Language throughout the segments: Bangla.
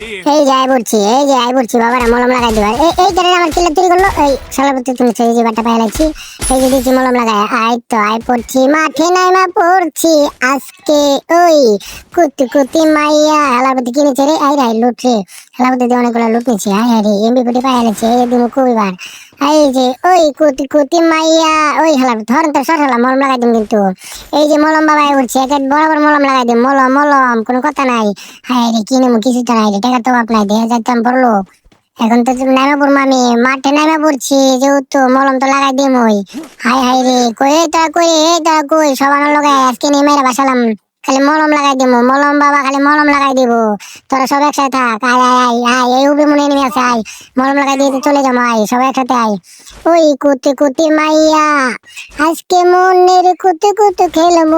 এই যে আই বলছি এই যে আই বলছি বাবার মলম লাগাই দিবার এই এই কারণে আমার কিলা তৈরি করল? এই সালাপতি তুমি সেই যে বাটা পাই লাগছি এই যে দিচ্ছি মলম লাগাই আই তো আই পড়ছি, মাঠে নাই মা পড়ছি, আজকে ওই কুতি কুতি মাইয়া হালাপতি কিনেছে রে। আই রাই লুট রে। হালাপতি দিয়ে অনেকগুলো লুট নিয়েছি। আই হাই রে এমবি পুটি পাই লাগছে, এই দিমু কবিবার এই যে, ওই কুতি কুতি মাইয়া, ওই হালাপতি ধরেন তো সর হালা মলম লাগাই দিম কিন্তু। এই যে মলম বাবা উঠছে এক বরাবর মলম লাগাই দিম। মলম মলম, কোনো কথা নাই। হাই রে কিনে মু কিছু তো নাই রে, টাকা তো বাপ নাই দিয়ে যাইতাম বড় এখন তো নামে পড়ব আমি, মাঠে নামে পড়ছি, যেহেতু মলম তো লাগাই দিম ওই হাই হাই রে, কই তোরা কই তোরা কই সবার লাগাই আজকে নিয়ে মেরে বাসালাম। খালি মলম লাগাই দিব মলম বাবা খালি মলম লাগাই দিব। তোরা সব একসাথে থাক, আয় আয় আয় আয়, এই উপরে মনে নেমে আছে আয়। মলম লাগাই দিয়ে চলে যাব, আয়, সব একসাথে আয়। ওই কুতি কুতি মাইয়া, আজকে মনের কুতি কুতি খেলব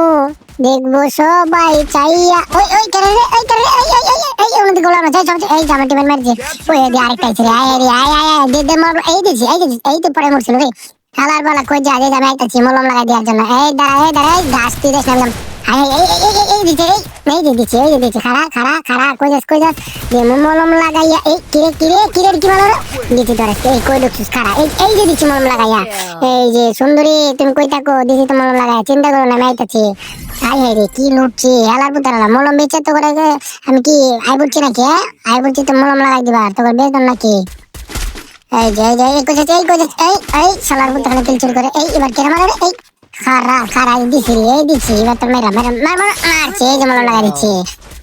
দেখব সবাই চাইয়া, ওই ওই করে রে ওই করে রে এই এই এই এই ওনাদের গোলাম আছে সব এই জামা টিমের মারছে। ওই দি আরেকটা আছে রে, আয় আয় আয় আয় দে দে মর এই দিছি এই দিছি, এই তো পরে মরছিল রে। হালার বালা কই যা যে জামা একটা মলম লাগাই দেওয়ার জন্য। এই দাঁড়া এই দাঁড়া, এই গাছ তুই দেখ আয় এই এই এই এই দিছে এই এই দিছে এই দিছে খাড়া খাড়া খাড়া, কই যাস কই যাস? দে মলম লাগাইয়া, এই কিরে কিরে কিরে কি বলো দিছি তোরা, এই, কই ঢুকছিস খাড়া, এই এই যে দিছি মলম লাগাইয়া। এই যে সুন্দরী, তুমি কই থাকো? দিছি তো মলম লাগাইয়া, চিন্তা করো না, আমি আইতাছি। আই হাই রে, কি লুটছি হেলার পুতারা মলম বেচে তো করে আমি কি আই বুঝছি নাকি হ্যাঁ? আই বুঝছি তো মলম লাগাই দিবা তোর বেতন নাকি? এই যে এই যে, এই কোথায় এই কোথায় এই এই, শালার পুতারা চুরি করে, এই, এবার কেন মারে এই খারা খারা দিছি এই দিছি। এবার তো মেরা মেরা মার মার মারছে, এই যে মলম লাগাই দিচ্ছি।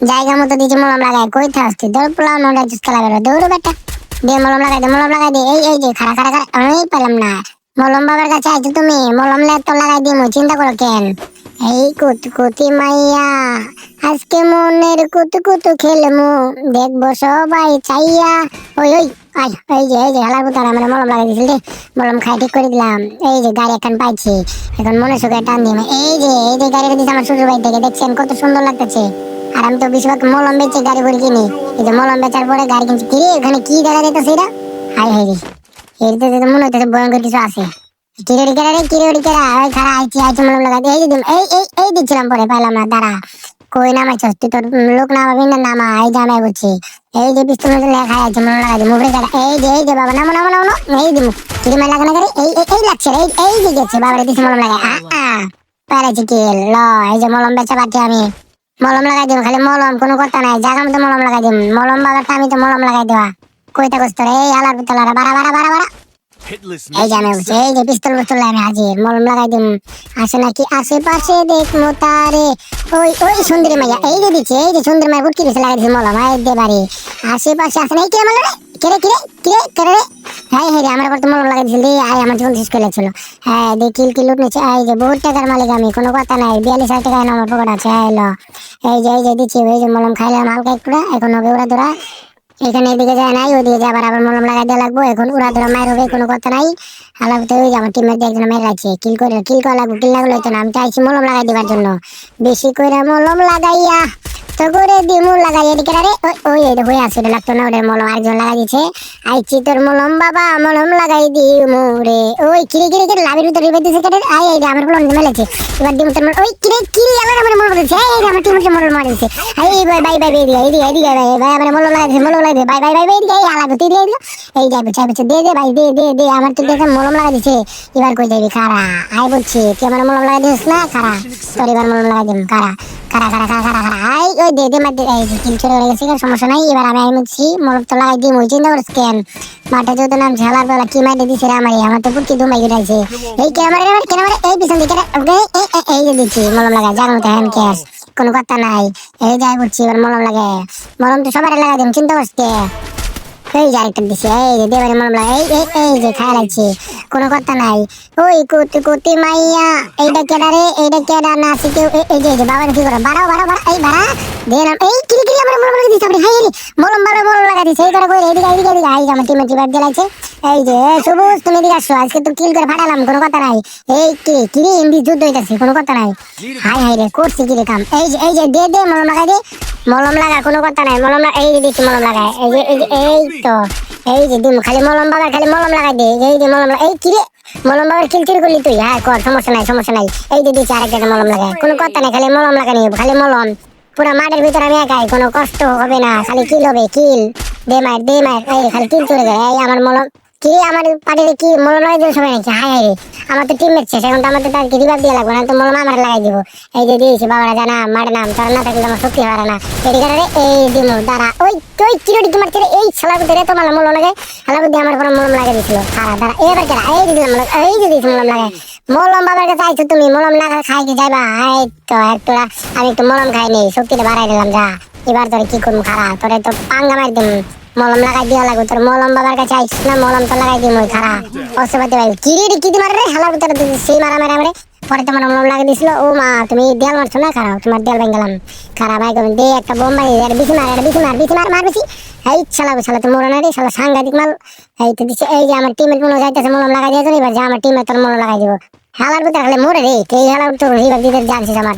জায়গা মতো দিচ্ছি মলম লাগাই কই থাস তুই? দৌড় পোলাও নোটা জুস খেলা বেরো। বেটা। দে, মলম লাগাই দে, মলম লাগাই দে। এই এই যে, খারা খারা খারা, আমি পেলাম না। মলম বাবার কাছে আইছো তুমি। মলম তো লাগাই দিমু চিন্তা করো কেন? এই কুতু কুতি মাইয়া, আজকে মনের কুতু কুতু খেলমু। দেখব সবাই চাইয়া। ওই ওই আই এই যে এই যে, হালার বুতার আমরা মলম লাগাই দিছিল রে। মলম খাই ঠিক করে দিলাম। এই যে, গাড়ি এখন পাইছি। এখন মনে সুখে টান দিম এই যে এই যে গাড়িটা দিচ্ছে আমার শ্বশুর বাড়ি থেকে, দেখছেন কত সুন্দর লাগতেছে। আর আমি তো বেশিরভাগ মলম বেচে গাড়ি করে কিনি। এই যে মলম বেচার পরে গাড়ি কিনছি। কিরে ওখানে কি দেখা যাইতেছে এটা? হাই হাই রে এর তো মনে হইতেছে ভয়ঙ্কর কিছু আছে। মলম লাগা বাবা ল, এই যে মলম বেচা পাচ্ছি আমি। মলম লাগাই দিম, খালি মলম, কোনো কথা নাই। জায়গা মতো মলম লাগাই দিম। মলম বাবারটা আমি তো মলম লাগাই দেওয়া। কইতা কষ্ট এই আলার পিতলারা, বাড়া বাড়া বাড়া বাড়া। এই যে আমি বলছি, এই যে পিস্তল পিস্তল আমি হাজির মলম লাগাই দিম। আসে নাকি আশেপাশে দেখমু তারে? ওই ওই সুন্দরী মাইয়া এই যে দিচ্ছে এই যে সুন্দরী মাইয়া বুটকি দিছে লাগাই দিছে মলম এই দে বাড়ি। আশেপাশে আসে না এই কিরে মলম কিরে কিরে কিরে কিরে রে? হ্যাঁ হ্যাঁ আমার পর তো মলম লাগাই দিছিল আয় আমার জীবন শেষ করে ছিল হ্যাঁ দে কিল কিল লুট নিচ্ছে এই যে বহুত টাকার মালিক আমি কোনো কথা নাই বিয়াল্লিশ হাজার টাকা আমার পকেট আছে হ্যাঁ এই যে এই যে দিচ্ছি এই যে মলম খাইলাম হালকা একটু এখন হবে ওরা ধরা এখানে এদিকে যায় নাই, ওদিকে যায় আবার আবার মলম লাগাই দেওয়া লাগবো। এখন উড়া ধরা মায়ের হবে, কোনো কথা নাই। আলাদা ওই আমার টিমের একজন মেরে রাখছে কিল করে, কিল করা লাগবো, কিল লাগল হইতো না। আমি চাইছি মলম লাগাই দেওয়ার জন্য। বেশি করে মলম লাগাইয়া। তো করে দিমু লাগাই এদিকে রে ওই এই হয়ে আছে লাগতো না ওটা মলম আরেকজন লাগাই দিছে আইছি তোর মলম বাবা মলম লাগাই দিমু রে ওই কিরে কিরে কিরে লাভের ভিতরে রিবে দিছে কেটে আই এই আমার মলম মেলেছে এবার দিমু তোর ওই কিরে কিরে আবার আমার মলম দিছে এই আমার টিমের মলম মারিছে এই ভাই ভাই ভাই এদিকে এদিকে এদিকে ভাই ভাই আমার মলম লাগাইছে মলম লাগাই ভাই ভাই ভাই ভাই এই আলাদা তুই দিয়ে দিল এই যাই বুঝছে বুঝছে দে দে ভাই দে দে দে আমার তো দেখে মলম লাগাই দিছে এবার কই যাবি খারা আই বলছি তুই আমার মলম লাগাই দিস না খারা তোর এবার মলম লাগাই দিম খারা খারা খারা খারা খারা আই চলে গেছে, কোনো সমস্যা নাই। এবার আমি তো লাগাই ওই চিন্তা করছ কেন? মাঠে নাম ঝালার বেলা কি আমার তো দুমাই এই ক্যামেরা ক্যামেরা এই পিছন দিকে এই মলম জানো তো হ্যান্ড ক্যাশ কথা নাই। এই যাই বুঝছি এবার মলম লাগে মলম তো সবার লাগাই দিম, চিন্তা করছ এই যে দিছে, এই দেবারে মলম লাগে এই এই যে খাই লাগছে। কোনো কথা নাই। ওই কুতি কুতি মাইয়া এইটা কেডা রে এইটা কেডা না কেউ এই- যে যে বাবা কি করে? বাড়াও বাড়াও বাড়াও, এই বাড়া দে না এই কিরি কিরি, আমার মলম লাগা দিছে আপনি হাই রে মলম বাড়া মলম লাগা দিছে এই করে কই এইদিকে এইদিকে এইদিকে। এই যে আমার টিমে টিবার দিলাইছে এই যে সবুজ, তুমি এদিকে আসো, আজকে তো কিল করে ফাটালাম, কোনো কথা নাই। এই কি কিরি ইন্দি যুদ্ধ হইতাছে, কোনো কথা নাই। হাই হাই রে, করছি কিরে কাম। এই যে এই যে, দে দে, মলম লাগাই দে। মলম লাগা, কোনো কথা নাই, মলম লাগা এই দিচ্ছি মলম যে, এই যে, এই তো। এই যে দিম, খালি মলম বাবা খালি মলম লাগাই দে। এই যে মলম এই কিরে মলম বাবার খিলচির করলি তুই? হ্যাঁ কর, সমস্যা নাই সমস্যা নাই। এই যে দিচ্ছি আরেকটা মলম লাগাই। কোনো কথা নাই, খালি মলম লাগানি খালি মলম। পুরো মাঠের ভিতরে আমি একাই, কোনো কষ্ট হবে না। খালি কিল হবে কিল দে মার দে মার এই খালি কিল চলে যায়। এই আমার মলম কি আমার পাটিতে কি মলম লাগাই দিল সবাই নাকি? হায় হাই রে। আমার তো টিমমেট শেষ, এখন তো আমার তো তার রিভাব দিয়ে লাগবে না তো মলম আমার লাগাই দিব। এই যে দিয়েছি, বাবারা জানা মাঠে নাম, তোর না থাকলে আমার শক্তি হারা না। কারণে এই দিন দাঁড়া, ওই ওই কিলোটি কি মারছে রে? এই শালার ভিতরে তো মালা মলম লাগে শালার ভিতরে আমার কোনো মলম লাগিয়ে দিছিল। দাঁড়া দাঁড়া, এবার কেনা এই দিলাম এই যে দিয়েছি মলম লাগে। মলম বাবার কাছে আইছো তুমি, মলম না খাই কি যাইবা? এই তো একটু আমি একটু মলম খাই নেই শক্তিটা বাড়াই দিলাম, যা। এবার তোরে কি করব খারা তোরে তো পাঙ্গা মার দিম। মলম লাগাই দিয়া লাগবে, তোর মলম বাবার কাছে আইছিস না, মলম তো লাগাই দিম ওই খারা অসবাতে ভাই, কি রে, কি দিমার রে, হালার ভিতরে সেই মারা মারা মারে। পরে তোমার মলম লাগিয়ে দিছিল, ও মা, তুমি দেয়াল মারছো না খারাপ তোমার দেয়াল ভেঙে গেলাম। খারাপ ভাই করুন দে একটা বোম বাড়ি এটা বেশি মার এটা বেশি মার বেশি মার মার বেশি। এই শালা শালা তো মরো না রে শালা সাংঘাতিক মাল। এই তো দিচ্ছে এই যে আমার টিমের মনে যাইতেছে, মলম লাগাই দিয়েছে এবার যে আমার টিমে তোর মলম লাগাই দিব। হালার ভিতরে মরে রে, কে হালার তো রিভার দিতে জানছিস আমার।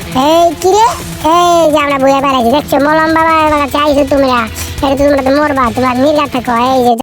এই কিরে এই যে আমরা বইয়া বেড়াইছি, দেখছ? মলম বাবার কাছে আইছো তোমরা। এটা তোমরা তো মরবা, তোমরা মিলা থাকো। এই যে